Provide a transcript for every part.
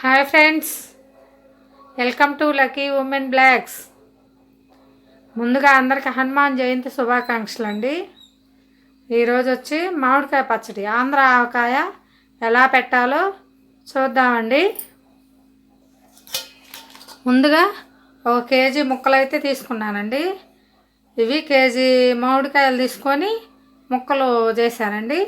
Hi friends. Welcome to lucky women blogs. ముందుగా అందరికి హనుమాన్ జయంతి శుభాకాంక్షలు అండి ఈరోజు వచ్చి మామిడికాయ పచ్చడి ఆంధ్ర ఆవకాయ ఎలా పెట్టాలో చూద్దామండి. ముందుగా ఒక కేజీ ముక్కలు అయితే తీసుకున్నానండి. ఇవి కేజీ మామిడికాయలు తీసుకొని ముక్కలు చేశానండి.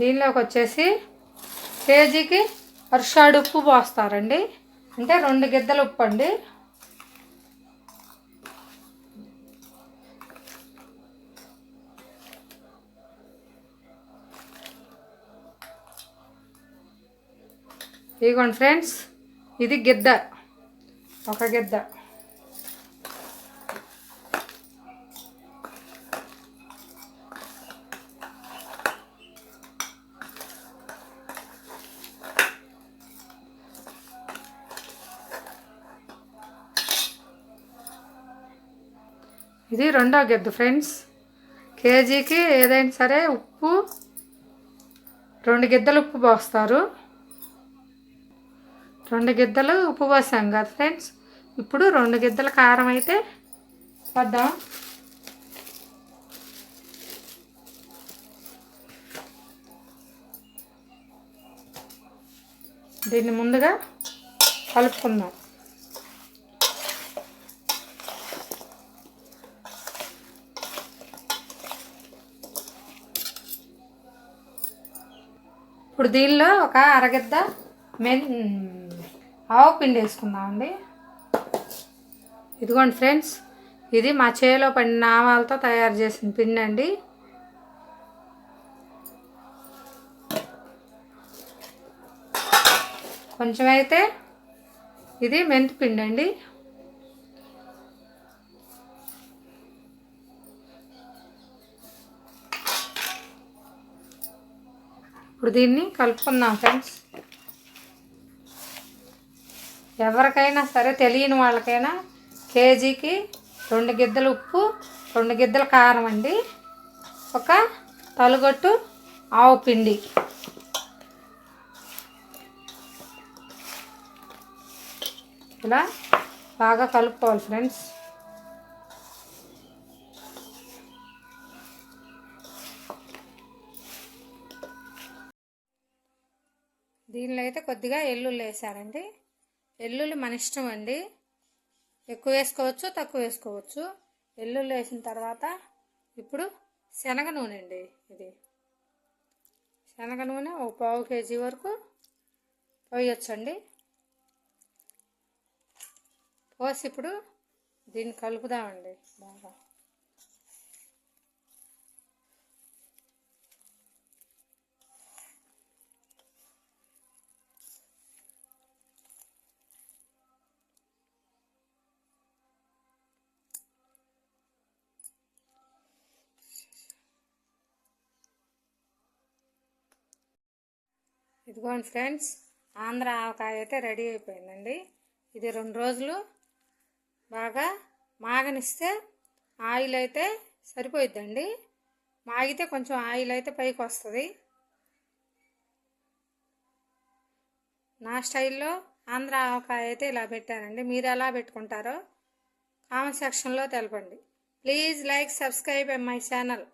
దీనిలోకి వచ్చేసి కేజీకి అర్షాడు ఉప్పు పోస్తారండి. అంటే రెండు గిద్దలు ఉప్పు అండి ఇదిగోండి ఫ్రెండ్స్ ఇది గిద్ద. ఒక గిద్ద. ఇది రెండో గిద్ద ఫ్రెండ్స్. కేజీకి ఏదైనా సరే ఉప్పు రెండు గిద్దలు ఉప్పు పోస్తారు. రెండు గిద్దలు ఉప్పు పోసాం కదా ఫ్రెండ్స్. ఇప్పుడు రెండు గిద్దల కారం అయితే వద్దాం దీన్ని ముందుగా కలుపుకుందాం. ఇప్పుడు దీనిలో ఒక అరగద్ద మెన్ ఆవు పిండి వేసుకుందామండి. ఇదిగోండి ఫ్రెండ్స్ ఇది మా చేలో పడిన ఆవాలతో తయారు చేసిన పిండి అండి. కొంచెం అయితే ఇది మెంతి పిండి అండి. ఇప్పుడు దీన్ని కలుపుకుందాం ఫ్రెండ్స్. ఎవరికైనా సరే తెలియని వాళ్ళకైనా కేజీకి రెండు గిద్దలు ఉప్పు రెండు గిద్దల కారం అండి. ఒక తలుగొట్టు ఆవు పిండి. ఇలా బాగా కలుపుకోవాలి ఫ్రెండ్స్. దీనిలో అయితే కొద్దిగా ఎల్లుల్లి వేసారండి. ఎల్లుల్లి మన ఇష్టం అండి. ఎక్కువ వేసుకోవచ్చు తక్కువ వేసుకోవచ్చు. ఎల్లుల్లి వేసిన తర్వాత ఇప్పుడు శనగ నూనె అండి ఇది. శనగ నూనె ఒక పావు కేజీ వరకు పోయొచ్చండి. పోసి ఇప్పుడు దీన్ని కలుపుదామండి బాగా. ఇదిగోండి ఫ్రెండ్స్ ఆంధ్ర ఆవకాయ అయితే రెడీ అయిపోయిందండి. ఇది రెండు రోజులు బాగా మాగనిస్తే ఆయిల్ అయితే సరిపోయిద్దండి. మాగితే కొంచెం ఆయిల్ అయితే పైకి వస్తుంది. నా స్టైల్లో ఆంధ్ర ఆవకాయ అయితే ఇలా పెట్టానండి. మీరు ఎలా పెట్టుకుంటారో కామెంట్ సెక్షన్లో తెలపండి. Please like subscribe my channel.